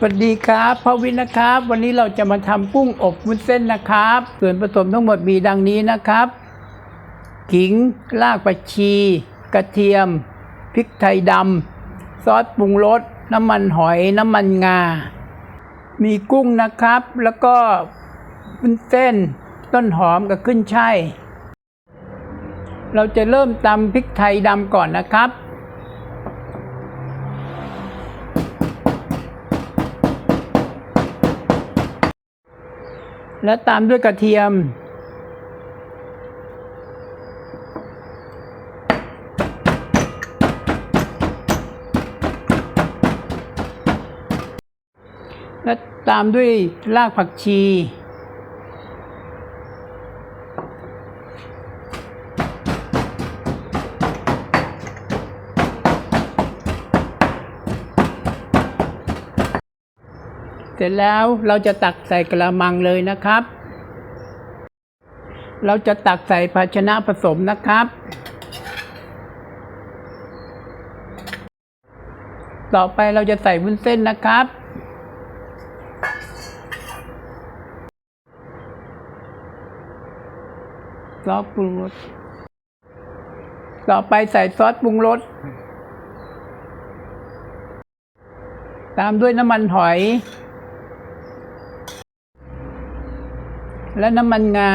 สวัสดีครับพ่อวินนะครับ วันนี้เราจะมาทำกุ้งอบวุ้นเส้นนะครับ ส่วนผสมทั้งหมดมีดังนี้นะครับขิงรากผักชี กระเทียมพริกไทยดำซอสปรุงรสน้ำมันหอยน้ำมันงา มีกุ้งนะครับ แล้วก็วุ้นเส้น ต้นหอมกับขึ้นช่ายเราจะเริ่มตำพริกไทยดำก่อนนะครับ แล้วตามด้วยกระเทียม และตามด้วยรากผักชี เสร็จแล้วเราจะตักใส่กระมังเลยนะครับ เราจะตักใส่ภาชนะผสมนะครับ ต่อไปเราจะใส่วุ้นเส้นนะครับ ซอสปรุงรส ต่อไปใส่ซอสปรุงรส ตามด้วยน้ำมันหอย และน้ำมันงา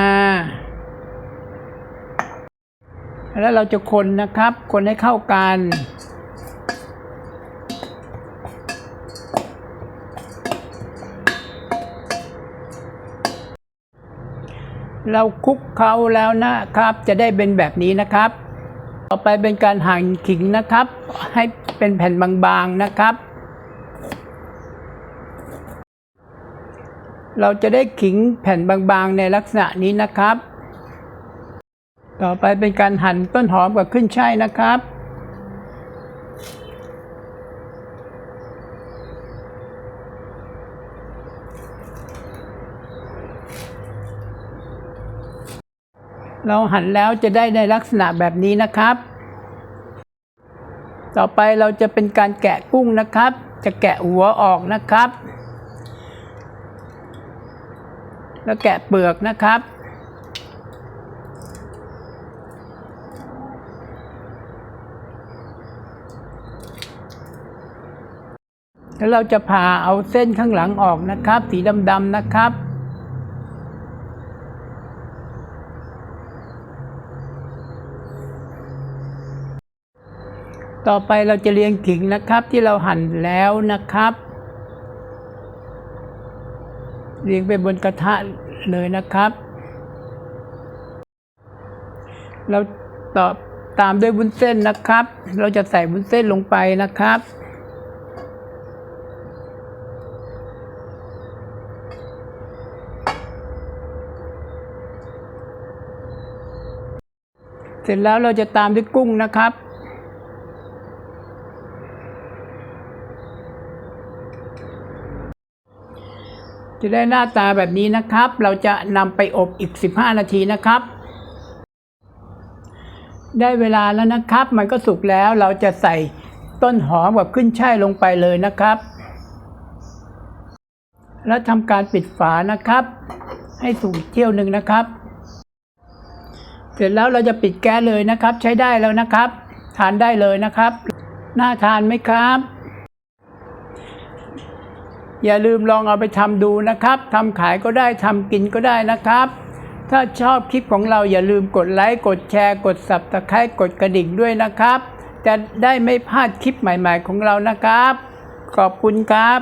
แล้วเราจะคนนะครับ คนให้เข้ากัน เราคลุกเค้าแล้วนะครับ จะได้เป็นแบบนี้นะครับ ต่อไปเป็นการหั่นขิงนะครับ ให้เป็นแผ่นบางๆนะครับ เราจะได้ขิงแผ่นบางๆในลักษณะนี้นะครับ ต่อไปเป็นการหั่นต้นหอมกับขึ้นช่ายนะครับ เราหั่นแล้วจะได้ในลักษณะแบบนี้นะครับ ต่อไปเราจะเป็นการแกะกุ้งนะครับ จะแกะหัวออกนะครับ แล้วแกะเปลือกนะครับ แล้วเราจะผ่าเอาเส้นข้างหลังออกนะครับ สีดำๆนะครับต่อไปเราจะเรียงขิงนะครับที่เราหั่นแล้วนะครับ เรียงไปบนกระทะเลยนะครับ เราต่อตามด้วยวุ้นเส้นนะครับ เราจะใส่วุ้นเส้นลงไปนะครับ เสร็จแล้วเราจะตามด้วยกุ้งนะครับ จะได้หน้าตาแบบนี้นะครับ เราจะนำไปอบอีก 15 นาทีนะครับ ได้เวลาแล้วนะครับ มันก็สุกแล้วเราจะใส่ต้นหอมกับขึ้นช่ายลงไปเลยนะครับ แล้วทำการปิดฝานะครับ ให้สุกเที่ยวหนึ่งนะครับ เสร็จแล้วเราจะปิดแก๊สเลยนะครับ ใช้ได้แล้วนะครับ ทานได้เลยนะครับ น่าทานไหมครับ อย่าลืมลองเอาไปทำดูนะครับทำขายก็ได้ทำกินก็ได้นะครับ ถ้าชอบคลิปของเราอย่าลืมกดไลค์ กดแชร์ กดสับตะไคร้กดกระดิ่งด้วยนะครับ จะได้ไม่พลาดคลิปใหม่ ๆ ของเรานะครับ ขอบคุณครับ